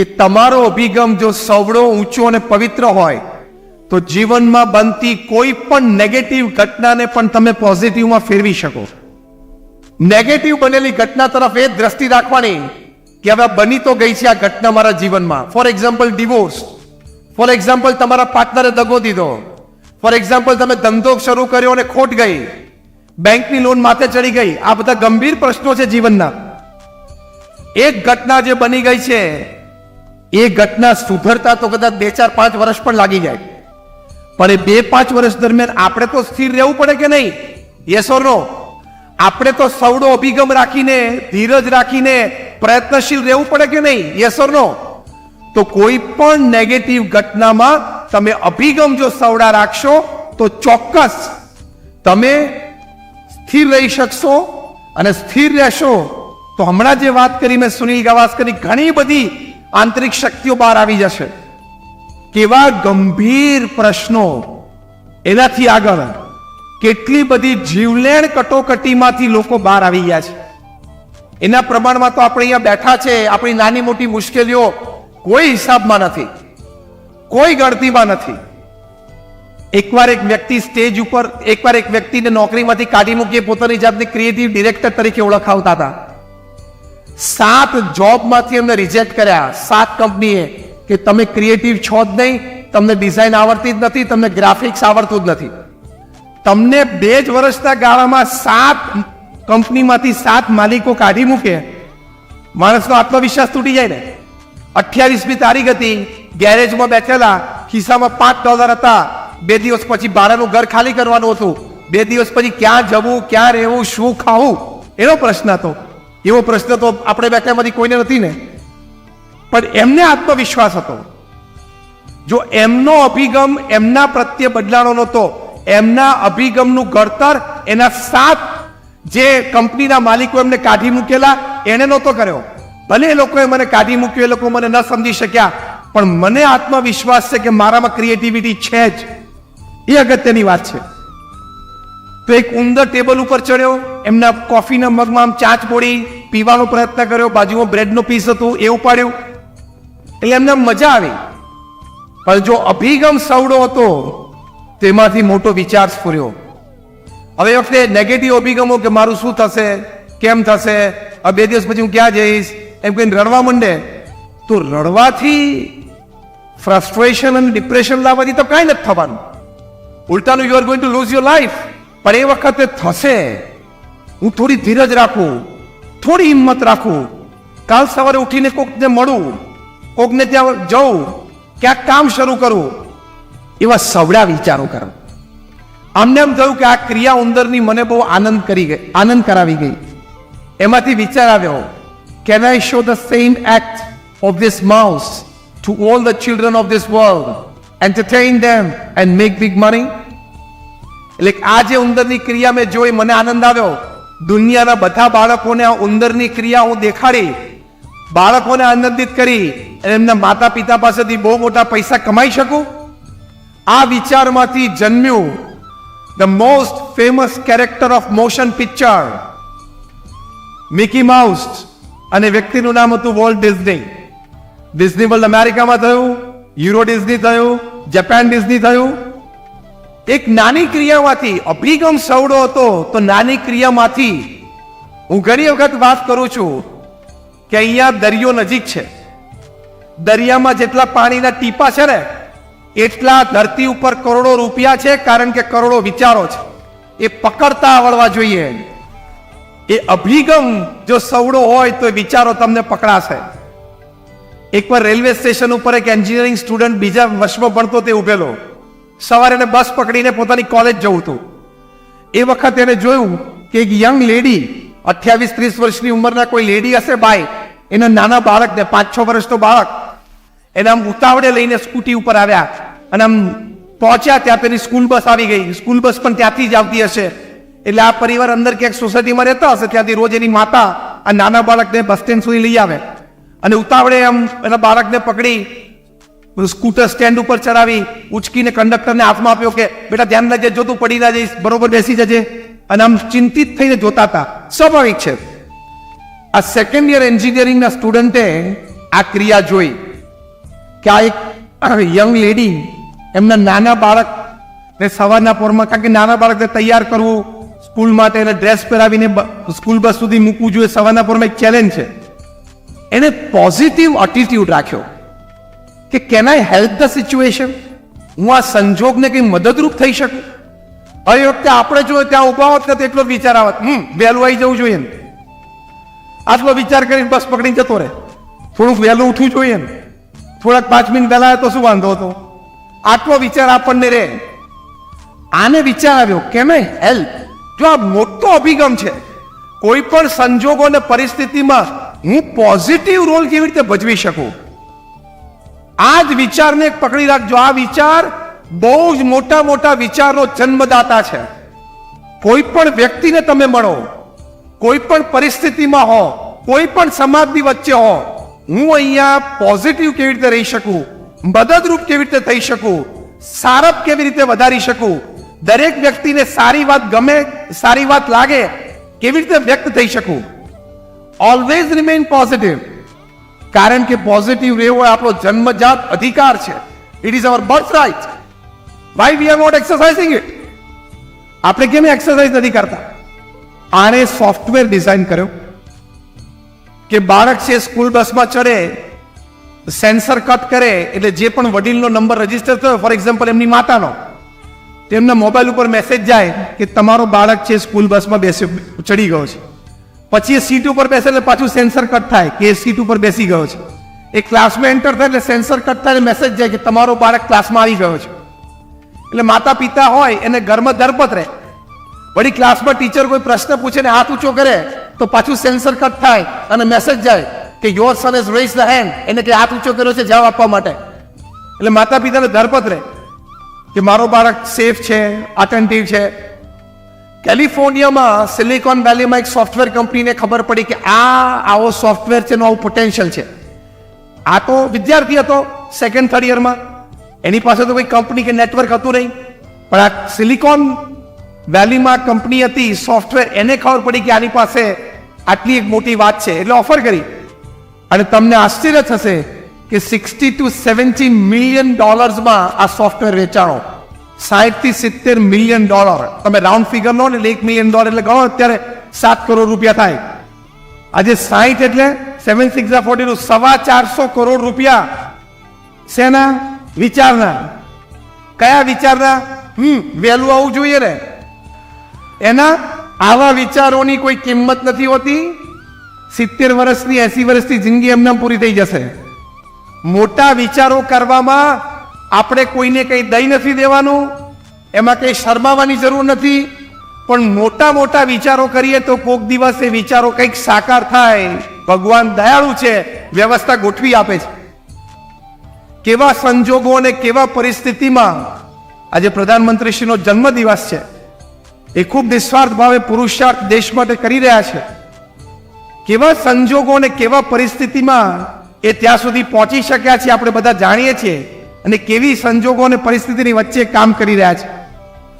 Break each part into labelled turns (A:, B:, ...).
A: કે તમારો અભિગમ જો સવડો ઊંચો અને પવિત્ર હોય, તો જીવનમાં બનતી કોઈ પણ નેગેટિવ ઘટનાને પણ તમે પોઝિટિવમાં ફેરવી શકો. નેગેટિવ બનેલી ઘટના તરફ એ દ્રષ્ટિ રાખવાની કે હવે બની તો ગઈ છે આ ઘટના મારા જીવનમાં. For example divorce for example તમારા પાર્ટનરે દગો દીધો. ફોર એક્ઝામ્પલ તમે ધંધો શરૂ કર્યો અને ખોટ ગઈ. બેંકની લોન માથે ચડી ગઈ. આ બધા ગંભીર પ્રશ્નો છે જીવનના. એક ઘટના જે બની ગઈ છે એ ઘટના સુધરતા તો કદાચ બે ચાર પાંચ વર્ષ પણ લાગી જાય. પણ એ બે પાંચ વર્ષ દરમિયાન આપણે તો સ્થિર રહેવું પડે કે નહીં? યસ નો આપણે તો સવડો અભિગમ રાખીને, ધીરજ રાખીને પ્રયત્નશીલ રહેવું પડે કે નહીં? યસ નો તો કોઈ પણ નેગેટિવ ઘટનામાં તમે અભિગમ જો સવડા રાખશો, તો ચોક્કસ તમે સ્થિર રહી શકશો અને સ્થિર રહેશો. તો હમણાં જે વાત કરી મેં સુનિલ ગાવાસ્કરની ઘણી બધી આંતરિક શક્તિઓ બહાર આવી જશે. કેવા ગંભીર પ્રશ્નો. એનાથી આગળ કેટલી બધી જીવલેણ કટોકટીમાંથી લોકો બહાર આવી ગયા છે. એના પ્રમાણમાં તો આપણે અહીંયા બેઠા છે, આપણી નાની મોટી મુશ્કેલીઓ કોઈ હિસાબમાં નથી, કોઈ ગણતીમાં નથી. એકવાર એક વ્યક્તિ સ્ટેજ ઉપર, એકવાર એક વ્યક્તિને નોકરીમાંથી કાઢી મૂકીએ પોતાની જાતને ક્રિએટિવ ડિરેક્ટર તરીકે ઓળખાવતા હતા. સાત જોબમાંથી એમને રિજેક્ટ કર્યા. સાત કંપનીએ કે તમે ક્રિએટિવ છો જ નહીં, તમને ડિઝાઇન આવડતી જ નથી, તમને ગ્રાફિક્સ આવડતું જ નથી. તમને બે જ વર્ષના ગાળામાં સાત કંપનીમાંથી સાત માલિકો કાઢી મૂકે. માણસનો આત્મવિશ્વાસ તૂટી જાય ને. અઠ્યાવીસમી તારીખ હતી, ગેરેજમાં બેઠેલા, ખિસ્સામાં પાંચ ડોલર હતા. બે દિવસ પછી ભાડાનું ઘર ખાલી કરવાનું હતું. બે દિવસ પછી ક્યાં જવું, ક્યાં રહેવું, શું ખાવું? એનો પ્રશ્ન હતો. એવો પ્રશ્ન તો આપણે બેઠામાંથી કોઈને નથી ને. પણ એમને આત્મવિશ્વાસ હતો. જો એમનો અભિગમ એમના પ્રત્યે બદલાણો નહોતો, એમના અભિગમનું ઘડતર એના સાત જે કંપનીના માલિકો એમને કાઢી મૂકેલા એને નહોતો કર્યો. ભલે એ લોકોએ મને કાઢી મૂક્યો, એ લોકો મને ન સમજી શક્યા, પણ મને આત્મવિશ્વાસ છે કે મારામાં ક્રિએટિવિટી છે જ. એ અગત્યની વાત છે. તો એક ઉંદર ટેબલ ઉપર ચડ્યો, એમના કોફીના મગમાં આમ ચાંચ પોડી પીવાનો પ્રયત્ન કર્યો, બાજુમાં બ્રેડનો પીસ હતું, એ ઉપાડ્યું. એટલે એમને મજા આવી. પણ જો અભિગમ સવડો હતો, તેમાંથી મોટો વિચાર સ્ફુર્યો. હવે વખતે નેગેટિવ અભિગમો કે મારું શું થશે, કેમ થશે, આ બે દિવસ પછી હું ક્યાં જઈશ, એમ કહીને રડવા માંડે. તો રડવાથી ફ્રસ્ટ્રેશન અને ડિપ્રેશન લાવવાથી તો કાંઈ નથી થવાનું. ઉલટાનું you are going to lose your life પણ એ વખતે થશે. હું થોડી ધીરજ રાખું. થોડી હિંમત રાખું. કાલ સવારે ઉઠીને કોકને મળું, કોકને ત્યાં જવું ક્યાંક કામ શરૂ કરું, એવા સવડા વિચારો કરો. આમને એમ થયું કે આ ક્રિયા ઉંદરની મને બહુ આનંદ કરી ગઈ, આનંદ કરાવી ગઈ. એમાંથી વિચાર આવ્યો can I show the same act of this mouse to all the children of this world entertain them and make big money એટલે આ જે ઉંદરની ક્રિયા મેં જોઈ, મને આનંદ આવ્યો. દુનિયાના બધા બાળકોને આ ઉંદરની ક્રિયા હું દેખાડી, બાળકોને આનંદિત કરી એમના માતા પિતા પાસેથી બહુ મોટા પૈસા કમાઈ શકું? આ વિચારમાંથી જન્મ્યું the most famous character of motion picture Mickey Mouse અને વ્યક્તિનું નામ હતું વોલ્ટ ડિઝની ડિઝની વર્લ્ડ અમેરિકામાં થયું યુરો ડિઝની થયું જાપાન ડિઝની થયું એક નાની ક્રિયામાંથી અભિગમ સવડો હતો, તો નાની ક્રિયામાંથી હું ઘણી વખત વાત કરું છું કે અહીંયા દરિયો નજીક છે. દરિયામાં જેટલા પાણીના ટીપા છે ને, એટલા ધરતી ઉપર કરોડો રૂપિયા છે, કારણ કે કરોડો વિચારો છે. એ પકડતા આવડવા જોઈએ. એ અભિગમ જો સવડો હોય તો એ વિચારો તમને પકડાશે. એકવાર રેલવે સ્ટેશન ઉપર એક એન્જિનિયરિંગ સ્ટુડન્ટ બીજા વર્ષમાં ભણતો તે ઉભેલો. સવારે એને બસ પકડીને પોતાની કોલેજ જવું હતું. એ વખત એને જોયું કે એક યંગ લેડી અઠ્યાવીસ, ત્રીસ વર્ષની ઉંમરના કોઈ લેડી હશે બાય, એના નાના બાળકને, પાંચ, છ વર્ષનો બાળક, એને આમ ઉતાવળે લઈને સ્કૂટી ઉપર આવ્યા અને આમ પહોંચ્યા ત્યાં તેની સ્કૂલ બસ આવી ગઈ. સ્કૂલ બસ પણ ત્યાંથી જ આવતી હશે. એટલે આ પરિવાર અંદર ક્યાંક સોસાયટીમાં રહેતા હશે, ત્યાંથી રોજ એની માતા આ નાના બાળકને બસ સ્ટેન્ડ સુધી લઈ આવે. અને ઉતાવળે આમ એના બાળકને પકડી સ્કૂટર સ્ટેન્ડ ઉપર ચડાવી ઉચકીને કંડક્ટરને હાથમાં આપ્યો કે, બેટા, ધ્યાન રાખજે, જો તું પડી ના જઈશ, બરોબર બેસી જજે. અને આમ ચિંતિત થઈને જોતા હતા. સ્વાભાવિક છે. આ સેકન્ડ યર એન્જિનિયરિંગના સ્ટુડન્ટે આ ક્રિયા જોઈ કે આ એક યંગ લેડી એમના નાના બાળક ને સવારના પોરમાં, કારણ કે નાના બાળકને તૈયાર કરવું સ્કૂલ માટે એને ડ્રેસ પહેરાવીને સ્કૂલ બસ સુધી મૂકવું જોઈએ, સવારના પોરમાં એક ચેલેન્જ છે. એને પોઝિટિવ એટીટ્યુડ રાખ્યો. કે can I help the situation હું આ સંજોગને કંઈ મદદરૂપ થઈ શકું? હવે વખતે આપણે જો ત્યાં ઊભા હોત ને તો એટલો વિચાર આવત, હમ, વહેલું આવી જવું જોઈએ ને. આટલો વિચાર કરીને બસ પકડી જતો રહે. થોડુંક વહેલું ઉઠવું જોઈએ ને. થોડાક પાંચ મિનિટ પહેલાં તો શું વાંધો હતો? આટલો વિચાર આપણને રહે. આને વિચાર આવ્યો કે નહીં હેલ્પ જો આ મોટો અભિગમ છે, કોઈ પણ સંજોગો અને પરિસ્થિતિમાં હું પોઝિટિવ રોલ કેવી રીતે ભજવી શકું? આ જ વિચારને પકડી રાખજો. આ વિચાર બહુ જ મોટા મોટા વિચારનો જન્મદાતા છે. કોઈ પણ વ્યક્તિને તમે મળો, કોઈ પણ પરિસ્થિતિમાં હો, કોઈ પણ સમાજની વચ્ચે હો, હું અહીંયા પોઝિટિવ કેવી રીતે રહી શકું, મદદરૂપ કેવી રીતે થઈ શકું, સારપ કેવી રીતે વધારી શકું, દરેક વ્યક્તિને સારી વાત ગમે, સારી વાત લાગે, કેવી રીતે વ્યક્ત થઈ શકું? ઓલવેઝ રિમેઇન પોઝિટિવ કારણ કે પોઝિટિવ રહેવો એ આપણો જન્મજાત અધિકાર છે. It is our birth right why we are not exercising it આપણે કેમ એક્સરસાઇઝ નથી કરતા? આને સોફ્ટવેર ડિઝાઇન કર્યો કે બાળક છે સ્કૂલ બસમાં ચડે સેન્સર કટ કરે, એટલે જે પણ વડીલનો નંબર રજિસ્ટર થયો ફોર એક્ઝામ્પલ એમની માતાનો તેમના મોબાઈલ ઉપર મેસેજ જાય કે તમારો બાળક છે સ્કૂલ બસમાં બેસી ચડી ગયો છે. પછી એ સીટ ઉપર બેસે એટલે પાછું સેન્સર કટ થાય કે એ સીટ ઉપર બેસી ગયો છે. એ ક્લાસમાં એન્ટર થાય એટલે સેન્સર કટ થાય મેસેજ જાય કે તમારો બાળક ક્લાસમાં આવી ગયો છે. એટલે માતા પિતા હોય એને ઘરમાં ધરપત રહે. વળી ક્લાસમાં ટીચર કોઈ પ્રશ્ન પૂછે ને હાથ ઊંચો કરે તો પાછું સેન્સર કટ થાય અને મેસેજ જાય કે your son is raise the hand એને કે હાથ ઊંચો કર્યો છે જવાબ આપવા માટે. એટલે માતા પિતાને ધરપત રહે કે મારો બાળક સેફ છે અટેન્ટિવ છે. કેલિફોર્નિયામાં સિલિકોન વેલીમાં એક સોફ્ટવેર કંપનીને ખબર પડી કે આ આવો સોફ્ટવેર છે, એનું આવું પોટેન્શિયલ છે. આ તો વિદ્યાર્થી હતો સેકન્ડ થર્ડ યરમાં એની પાસે તો કોઈ કંપની કે નેટવર્ક હતું નહીં. પણ આ સિલિકોન વેલીમાં કંપની હતી સોફ્ટવેર એને ખબર પડી કે આની પાસે આટલી એક મોટી વાત છે. એટલે ઓફર કરી. અને તમને આશ્ચર્ય થશે કે સિક્સટી ટુ સેવન્ટી મિલિયન ડોલર્સમાં આ સોફ્ટવેર વેચાણો. સાઠથી સિત્તેર મિલિયન ડોલર તમે રાઉન્ડ ફિગર લો ને એક મિલિયન ડોલર એટલે ગણો અત્યારે સાત કરોડ રૂપિયા થાય. આજે સાહીઠ એટલે સેવન સિક્સ ફોર્ટી ટુ સવા ચારસો કરોડ રૂપિયા. શેના? વિચારના. કયા વિચારના? હમ વહેલું આવવું જોઈએ ને. એના આવા વિચારોની કોઈ કિંમત નથી હોતી. સિત્તેર વર્ષની, એસી વર્ષની જિંદગી એમને પૂરી થઈ જશે. મોટા વિચારો કરવામાં આપણે કોઈને કંઈ દઈ નથી દેવાનું, એમાં કંઈ શરમાવાની જરૂર નથી, પણ મોટા મોટા વિચારો કરીએ તો કોક દિવસે વિચારો કંઈક સાકાર થાય. ભગવાન દયાળુ છે, વ્યવસ્થા ગોઠવી આપે છે. કેવા સંજોગો અને કેવા પરિસ્થિતિમાં આજે પ્રધાનમંત્રીશ્રીનો જન્મદિવસ છે. એ ખૂબ નિસ્વાર્થ ભાવે પુરુષાર્થ દેશ માટે કરી રહ્યા છે. કેવા સંજોગો અને કેવા પરિસ્થિતિમાં એ ત્યાં સુધી પહોંચી શક્યા છે આપણે બધા જાણીએ છીએ. અને કેવી સંજોગો અને પરિસ્થિતિની વચ્ચે કામ કરી રહ્યા છે.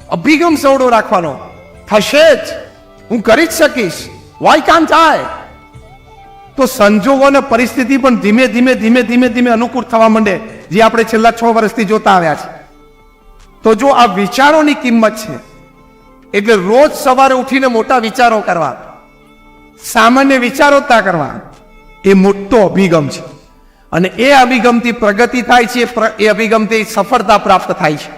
A: અભિગમ સવડો રાખવાનો. થશે જ. હું કરી જ શકીશ. વાય કામ થાય. તો સંજોગો અને પરિસ્થિતિ પણ ધીમે ધીમે ધીમે ધીમે ધીમે અનુકૂળ થવા માંડે, જે આપણે છેલ્લા છ વર્ષથી જોતા આવ્યા છે. તો જો આ વિચારોની કિંમત છે, એટલે રોજ સવારે ઉઠીને મોટા વિચારો કરવા, સામાન્ય વિચારો કરવા, એ મોટો અભિગમ છે. અને એ અભિગમથી પ્રગતિ થાય છે એ અભિગમથી સફળતા પ્રાપ્ત થાય છે.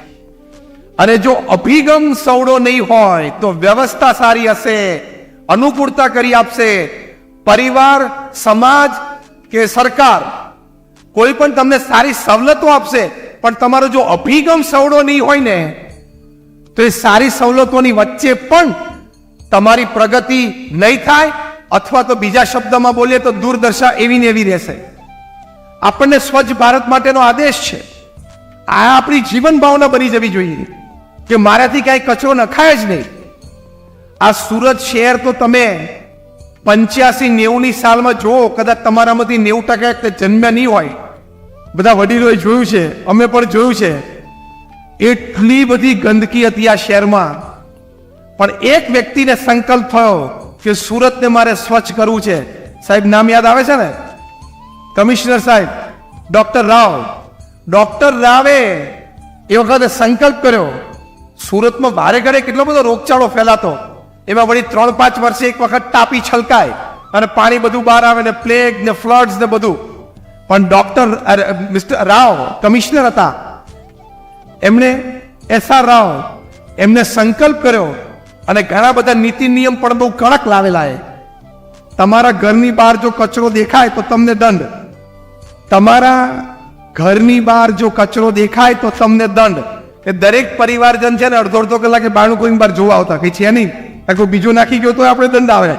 A: અને જો અભિગમ સવડો નહીં હોય, તો વ્યવસ્થા સારી હશે, અનુકૂળતા કરી આપશે. પરિવાર, સમાજ કે સરકાર, કોઈ પણ તમને સારી સવલતો આપશે, પણ તમારો જો અભિગમ સવડો નહીં હોય ને, તો એ સારી સવલતોની વચ્ચે પણ તમારી પ્રગતિ નહીં થાય, અથવા તો બીજા શબ્દમાં બોલીએ તો દૂરદર્શા એવી ને એવી રહેશે. આપણને સ્વચ્છ ભારત માટેનો આદેશ છે. આ આપણી જીવન ભાવના બની જવી જોઈએ કે મારાથી કાંઈ કચરો નખાય જ નહીં. આ સુરત શહેર તો તમે પંચ્યાસી નેવુંની સાલમાં જુઓ, કદાચ તમારામાંથી નેવું ટકા જન્મ્યા નહીં હોય. બધા વડીલોએ જોયું છે, અમે પણ જોયું છે. એટલી બધી ગંદકી હતી આ શહેરમાં. પણ એક વ્યક્તિને સંકલ્પ થયો કે સુરતને મારે સ્વચ્છ કરવું છે. સાહેબ, નામ યાદ આવે છે ને? કમિશનર સાહેબ, ડૉક્ટર રાવ. ડૉક્ટર રાવે એ વખતે સંકલ્પ કર્યો, સુરતમાં ભારે ઘરે કેટલો બધો રોગચાળો ફેલાતો. એમાં વળી ત્રણ પાંચ વર્ષે એક વખત તાપી છલકાય અને પાણી બધું બહાર આવે ને પ્લેગ ને ફ્લડ્સ ને બધું. પણ ડોક્ટર મિસ્ટર રાવ, કમિશનર હતા. એમણે એસ આર રાવ એમને સંકલ્પ કર્યો અને ઘણા બધા નીતિ નિયમ પણ બહુ કડક લાવેલા એ તમારા ઘરની બહાર જો કચરો દેખાય તો તમને દંડ. તમારા ઘરની બહાર જો કચરો દેખાય તો તમને દંડ. કે દરેક પરિવારજન છે ને અડધો અડધો કલાકે બાણું કોઈ બહાર જોવા આવતા કઈ છે નહીં? કોઈ બીજું નાખી ગયો તો આપણે દંડ આવે.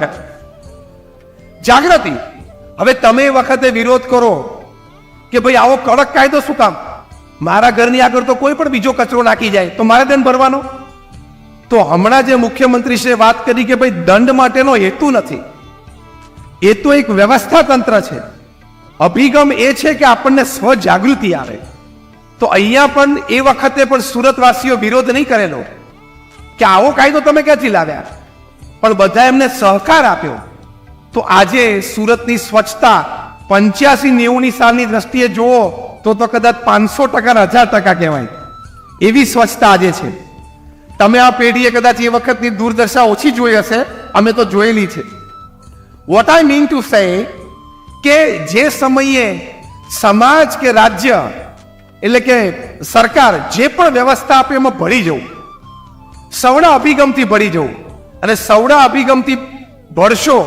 A: જાગૃતિ. હવે તમે વખતે વિરોધ કરો કે ભાઈ આવો કડક કાયદો શું કામ? મારા ઘરની આગળ તો કોઈ પણ બીજો કચરો નાખી જાય, તો મારે દંડ ભરવાનો? તો હમણાં જે મુખ્યમંત્રી છે વાત કરી કે ભાઈ દંડ માટેનો હેતુ નથી. એ તો એક વ્યવસ્થા તંત્ર છે. અભિગમ એ છે કે આપણને સ્વ જાગૃતિ આવે. તો અહીંયા પણ એ વખતે પણ સુરતવાસીઓ વિરોધ નહીં કરેલો કે આવો કાયદો તમે ક્યાંથી લાવ્યા? પણ બધા એમને સહકાર આપ્યો. તો આજે સુરતની સ્વચ્છતા પંચ્યાસી નેવુંની સાલની દ્રષ્ટિએ જુઓ તો તો કદાચ પાંચસો ટકા હજાર ટકા કહેવાય. એવી સ્વચ્છતા આજે છે. તમે આ પેઢીએ કદાચ એ વખતની દુર્દશા ઓછી જોઈ હશે, અમે તો જોયેલી છે. What I mean to say કે જે સમયે સમાજ કે રાજ્ય, એટલે કે સરકાર જે પણ વ્યવસ્થા આપે એમાં ભળી જવું. સવડા અભિગમથી ભળી જવું. અને સવડા અભિગમથી ભળશો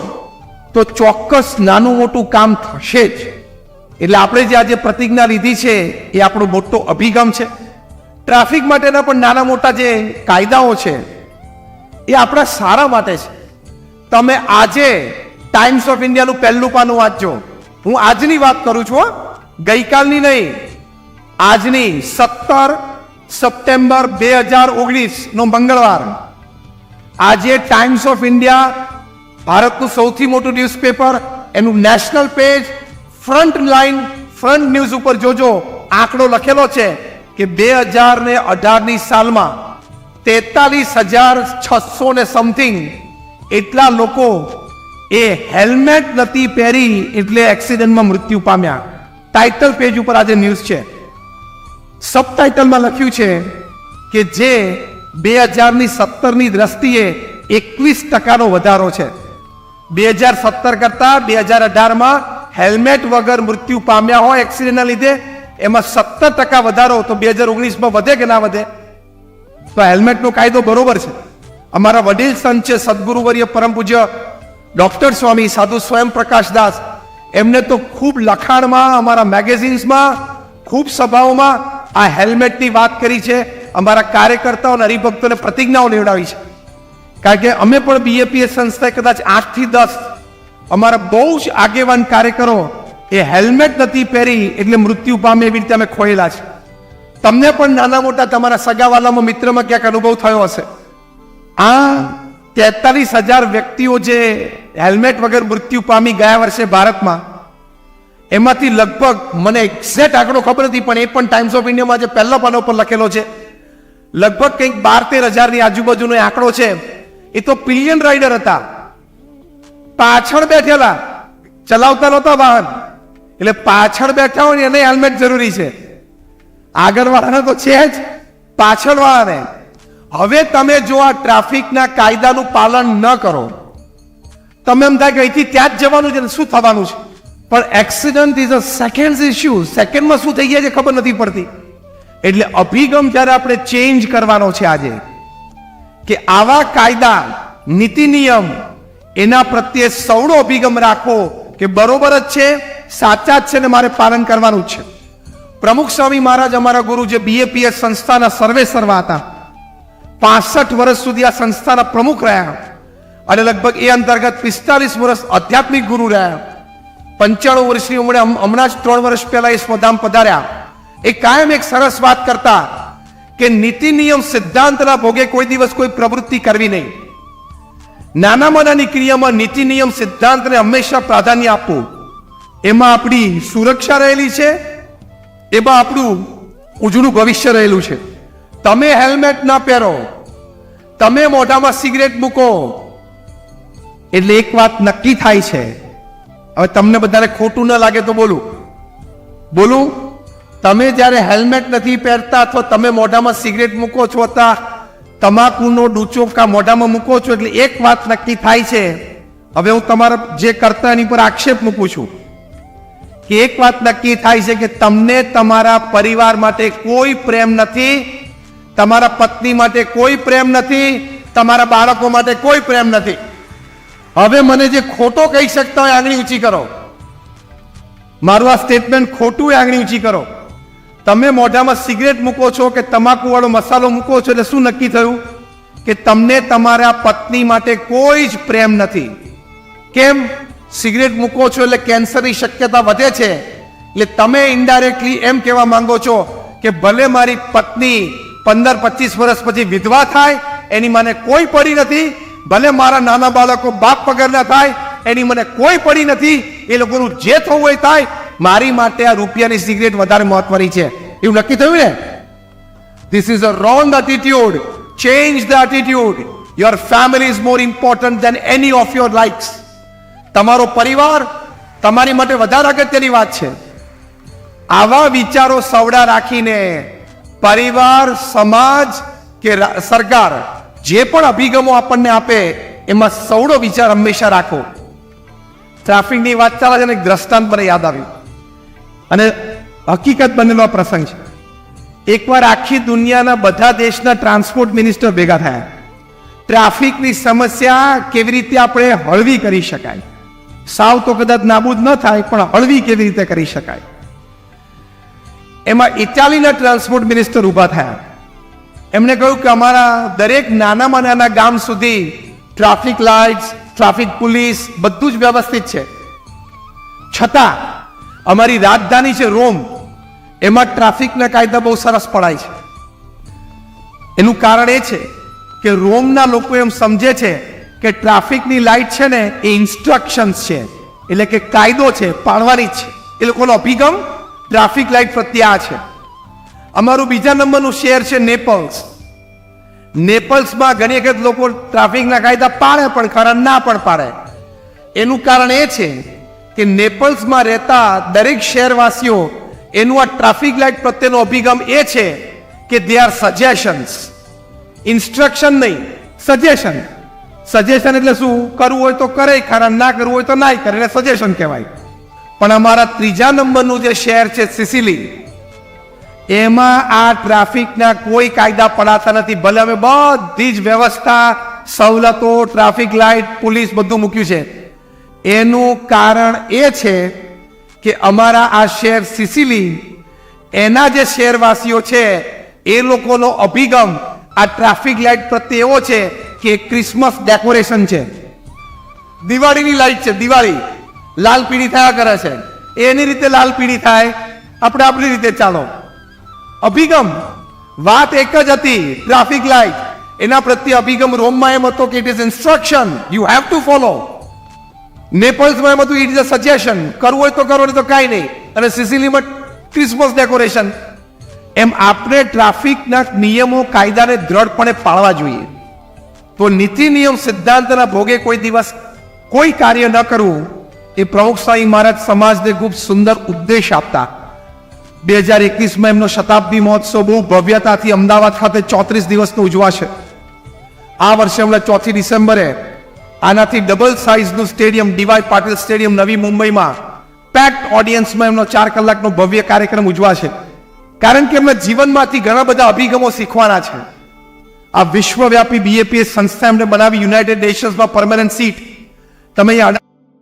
A: તો ચોક્કસ નાનું મોટું કામ થશે જ. એટલે આપણે જે આજે પ્રતિજ્ઞા લીધી છે એ આપણો મોટો અભિગમ છે. ટ્રાફિક માટેના પણ નાના મોટા જે કાયદાઓ છે એ આપણા સારા માટે છે. તમે આજે ટાઈમ્સ ઓફ ઇન્ડિયાનું પહેલું પાનું વાંચજો. હું આજની વાત કરું છું ગઈકાલની નહીં, આજની સત્તર સપ્ટેમ્બર બે હજાર ઓગણીસ નો મંગળવાર. આજે ટાઈમ્સ ઓફ ઇન્ડિયા ભારતનું સૌથી મોટું ન્યૂઝપેપર, એનું national page, front line, front news ઉપર જોજો. આંકડો લખેલો છે કે બે હજાર ને અઢારની સાલમાં તેતાલીસ હજાર છસો ને સમથિંગ એટલા લોકો એ હેલ્મેટ નથી પહેરી એટલે એક્સિડન્ટમાં મૃત્યુ પામ્યા. ટાઇટલ પેજ ઉપર આજે ન્યૂઝ છે. સબટાઇટલમાં લખ્યું છે કે જે બે હજારની સત્તરની દ્રષ્ટિએ એકવીસ ટકાનો વધારો છે. બે હજાર સત્તર કરતા બે હજાર અઢારમાં હેલ્મેટ વગર મૃત્યુ પામ્યા હોય એક્સિડન્ટના લીધે, એમાં સત્તર ટકા વધારો, તો બે હજાર ઓગણીસમાં વધે કે ના વધે? તો હેલ્મેટનો કાયદો બરોબર છે. અમારા વડીલ સંત છે, સદગુરુવર્ય પરમ પૂજ્ય ડોક્ટર સ્વામી સાધુ સ્વયં પ્રકાશ એમને તો ખૂબ લખાણમાં, અમારા મેગેઝિન્સમાં, ખૂબ સભાઓમાં આ હેલ્મેટની વાત કરી છે. અમારા કાર્યકર્તાઓ અને હરિભક્તોને પ્રતિજ્ઞાઓ લેવડાવી છે. કારણ કે અમે પણ બીએપીએસ સંસ્થાએ કદાચ આઠથી દસ અમારા બહુ જ આગેવાન કાર્યકરો એ હેલ્મેટ નથી પહેરી એટલે મૃત્યુ પામે એવી રીતે અમે ખોયેલા છે. તમને પણ નાના મોટા તમારા સગાવાલામાં મિત્રમાં ક્યાંક અનુભવ થયો હશે. આ તેતાલીસ હજાર વ્યક્તિઓ જે હેલ્મેટ વગર મૃત્યુ પામી ગયા વર્ષે ભારતમાં. એમાંથી લગભગ મને એક્ઝેક્ટ આંકડો ખબર નથી, પણ એ પણ ટાઈમ્સ ઓફ ઇન્ડિયામાં જે પહેલા પાના ઉપર લખેલો છે. લગભગ કંઈક બાર તેર હજારની આજુબાજુનો આંકડો છે. એ તો પિલિયન રાઇડર હતા. પાછળ બેઠેલા, ચલાવતા નહોતા વાહન. એટલે પાછળ બેઠા હોય એને હેલ્મેટ જરૂરી છે. આગળવાળાને તો છે જ પાછળવાળાને. હવે તમે જો આ ટ્રાફિકના કાયદાનું પાલન ન કરો તમે એમ થાય કે અહીંથી ત્યાં જ જવાનું છે શું થવાનું છે? પણ accident is a second issue સેકન્ડમાં શું થઈ ગયા છે ખબર નથી પડતી. એટલે અભિગમ જ્યારે આપણે ચેન્જ કરવાનો છે આજે, કે આવા કાયદા, નીતિ નિયમ, એના પ્રત્યે સૌનો અભિગમ રાખવો કે બરોબર જ છે, સાચા જ છે ને મારે પાલન કરવાનું જ છે. પ્રમુખ સ્વામી મહારાજ અમારા ગુરુ જે બીએપીએસ સંસ્થાના સર્વે સર્વા હતા, પાસઠ વર્ષ સુધી આ સંસ્થાના પ્રમુખ રહ્યા. અને લગભગ એ અંતર્ગત પિસ્તાલીસ વર્ષ આધ્યાત્મિક ગુરુ રહ્યા. પંચાણું વર્ષની ઉંમરે હમણાં જ ત્રણ વર્ષ પહેલા એ સ્વધામ પધાર્યા. એ કાયમ એક સરસ વાત કરતા કે નીતિ નિયમ સિદ્ધાંતના ભોગે કોઈ દિવસ કોઈ પ્રવૃત્તિ કરવી નહીં. નાનામાં નાની ક્રિયામાં નીતિ નિયમ સિદ્ધાંતને હંમેશા પ્રાધાન્ય આપવું. એમાં આપણી સુરક્ષા રહેલી છે, એમાં આપણું ઉજળું ભવિષ્ય રહેલું છે. તમે હેલ્મેટ ના પહેરો, તમે મોઢામાં સિગરેટ મૂકો એટલે એક વાત નક્કી થાય છે. હવે તમને બધાને ખોટું ન લાગે તો બોલું. બોલું, તમે જ્યારે હેલ્મેટ નથી પહેરતા અથવા તમે મોઢામાં સિગરેટ મૂકો છો અથવા તમાકુનો ડૂચો કા મોઢામાં મૂકો છો એટલે એક વાત નક્કી થાય છે. હવે હું તમારા જે કરતા એની પર આક્ષેપ મૂકું છું કે એક વાત નક્કી થાય છે કે તમને તમારા પરિવાર માટે કોઈ પ્રેમ નથી, તમારા પત્ની માટે કોઈ પ્રેમ નથી, તમારા બાળકો માટે કોઈ પ્રેમ નથી. હવે મને જે ખોટો કહી શકતા હોય આંગળી ઊંચી કરો. મારું આ સ્ટેટમેન્ટ ખોટું આંગળી ઊંચી કરો. તમે મોઢામાં સિગરેટ મૂકો છો કે તમાકુવાળો મસાલો મૂકો છો એટલે શું નક્કી થયું? કે તમને તમારા પત્ની માટે કોઈ જ પ્રેમ નથી. કેમ? સિગરેટ મૂકો છો એટલે કેન્સરની શક્યતા વધે છે. એટલે તમે ઇન્ડાયરેક્ટલી એમ કહેવા માંગો છો કે ભલે મારી પત્ની પંદર પચીસ વર્ષ પછી વિધવા થાય, એની મને કોઈ પડી નથી ભલે મારા નાના બાળકો બાપ પગારના થાય, એની મને કોઈ પડી નથી, એ લોકોનું જે થવું હોય થાય. મારી માટે આ રૂપિયાની સિગરેટ વધારે મહત્વની છે. એવું નક્કી થયું ને? This is a wrong attitude change the attitude your family is more important than any of your likes. તમારો પરિવાર તમારી માટે વધારે અગત્યની વાત છે. આવા વિચારો સવડા રાખીને પરિવાર, સમાજ કે સરકાર જે પણ અભિગમો આપણને આપે, એમાં સૌડો વિચાર હંમેશા રાખો. ટ્રાફિકની વાત ચાલે છે અને દ્રષ્ટાંત મને યાદ આવ્યું. અને હકીકત બનેલો પ્રસંગ છે. એકવાર આખી દુનિયાના બધા દેશના ટ્રાન્સપોર્ટ મિનિસ્ટર ભેગા થયા. ટ્રાફિકની સમસ્યા કેવી રીતે આપણે હળવી કરી શકાય? સાવ તો કદાચ નાબૂદ ન થાય, પણ હળવી કેવી રીતે કરી શકાય? એમાં ઇટાલીના ટ્રાન્સપોર્ટ મિનિસ્ટર ઊભા થયા. એમણે કહ્યું કે અમારા દરેક નાનામાં નાના ગામ સુધી ટ્રાફિક લાઇટ્સ, ટ્રાફિક પોલીસ બધું જ વ્યવસ્થિત છે. છતાં અમારી રાજધાની છે રોમ, એમાં ટ્રાફિકના કાયદા બહુ સરસ પડાય છે. એનું કારણ એ છે કે રોમના લોકો એમ સમજે છે કે ટ્રાફિકની લાઇટ છે ને એ ઇન્સ્ટ્રક્શન્સ છે, એટલે કે કાયદો છે પાડવાની જ છે. એ લોકોનો અભિગમ ટ્રાફિક લાઈટ પ્રત્યે આ છે. અમારું બીજા નંબરનું શહેર છે નેપલ્સ. નેપલ્સમાં ઘણી વખત લોકો ટ્રાફિકના કાયદા પાડે પણ ખરા ના પણ પાડે. એનું કારણ એ છે કે નેપલ્સમાં રહેતા દરેક શહેરવાસીઓ એનું આ ટ્રાફિક લાઇટ પ્રત્યેનો અભિગમ એ છે કે દે આર સજેશન્સ ઇન્સ્ટ્રક્શન નહીં સજેશન સજેશન એટલે શું? કરવું હોય તો કરે, ખરા ના કરવું હોય તો ના કરે એટલે સજેશન કહેવાય. પણ અમારા ત્રીજા નંબરનું જે શહેર છે સિસિલી એમાં આ ટ્રાફિકના કોઈ કાયદા પડાતા નથી. ભલે અમે બધી જ વ્યવસ્થા, સવલતો, ટ્રાફિક લાઇટ, પોલીસ બધું મૂક્યું છે. એનું કારણ એ છે કે અમારા આ શહેર સિસિલી, એના જે શહેરવાસીઓ છે, એ લોકોનો અભિગમ આ ટ્રાફિક લાઇટ પ્રત્યે એવો છે કે ક્રિસમસ ડેકોરેશન છે. દિવાળીની લાઇટ છે, દિવાળી. લાલ પીળી થયા કરે છે. એની રીતે લાલ પીળી થાય. આપણે આપણી રીતે ચાલો. અભિગમ. વાત એક જ હતી ટ્રાફિક લાઇટ એના પ્રત્યે અભિગમ રોમમાં એમ હતો કે it is instruction you have to follow નેપલ્સમાં એમ હતું ઇટ ઇઝ અ સજેશન કરવું હોય તો કરો, નહીં તો કાંઈ નહીં. અને સિસિલીમાં ક્રિસમસ ડેકોરેશન એમ આપણે ટ્રાફિકના નિયમો કાયદાને દ્રઢપણે પાળવા જોઈએ. તો નીતિ નિયમ સિદ્ધાંતના ભોગે કોઈ દિવસ કોઈ કાર્ય ન કરવું એ પ્રમુખ સ્વામી મહારાજ સમાજને ખૂબ સુંદર ઉદ્દેશ આપતા. બે હજાર એકવીસમાં એમનો શતાબ્દી મહોત્સવ બહુ ભવ્યતાથી અમદાવાદ ખાતે ચોત્રીસ દિવસનો ઉજવાશે. આ વર્ષે હમણાં ચોથી ડિસેમ્બરે આનાથી double સાઇઝનું stadium D Y Patil stadium નવી મુંબઈમાં પેક્ડ ઓડિયન્સમાં એમનો ચાર કલાકનો ભવ્ય કાર્યક્રમ ઉજવાશે. કારણ કે એમના જીવનમાંથી ઘણા બધા અભિગમો શીખવાના છે. આ વિશ્વવ્યાપી બીએપીએસ સંસ્થા એમણે બનાવી યુનાઇટેડ નેશન્સમાં પરમાનન્ટ સીટ તમે અહીંયા